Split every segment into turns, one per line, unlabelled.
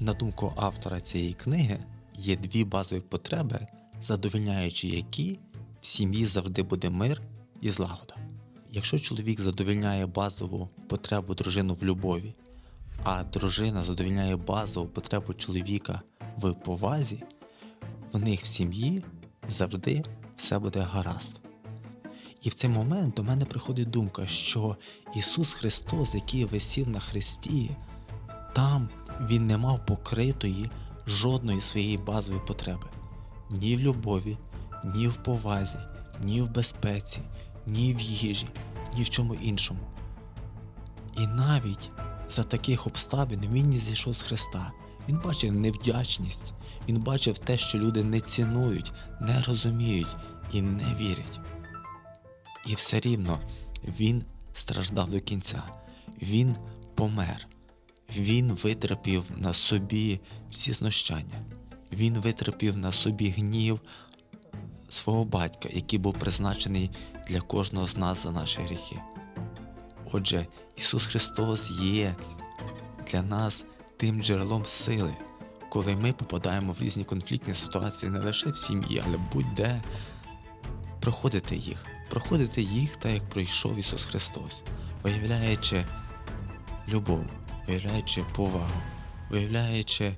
На думку автора цієї книги, є дві базові потреби, задовільняючи які в сім'ї завжди буде мир і злагода. Якщо чоловік задовільняє базову потребу дружину в любові, а дружина задовільняє базову потребу чоловіка в повазі, в них в сім'ї завжди все буде гаразд. І в цей момент до мене приходить думка, що Ісус Христос, який висів на хресті, там Він не мав покритої жодної своєї базової потреби ні в любові, ні в повазі, ні в безпеці, ні в їжі, ні в чому іншому. І навіть за таких обставин він не зійшов з Христа. Він бачив невдячність, він бачив те, що люди не цінують, не розуміють і не вірять. І все рівно він страждав до кінця. Він помер. Він витерпів на собі всі знущання. Він витерпів на собі гнів свого батька, який був призначений для кожного з нас за наші гріхи. Отже, Ісус Христос є для нас тим джерелом сили, коли ми попадаємо в різні конфліктні ситуації не лише в сім'ї, але будь-де проходити їх, проходити їх так, як пройшов Ісус Христос, виявляючи любов, виявляючи повагу, виявляючи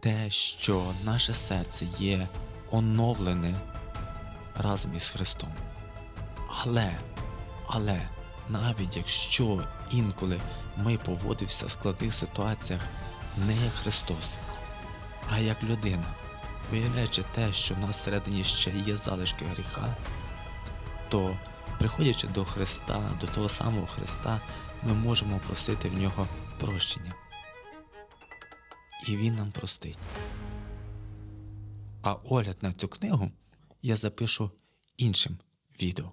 те, що наше серце є оновлене разом із Христом. Але, але, навіть якщо інколи ми поводимося в складних ситуаціях не як Христос, а як людина, виявляючи те, що в нас всередині ще є залишки гріха, то приходячи до Христа, до того самого Христа, ми можемо просити в нього прощення. І Він нам простить. А огляд на цю книгу я запишу іншим відео.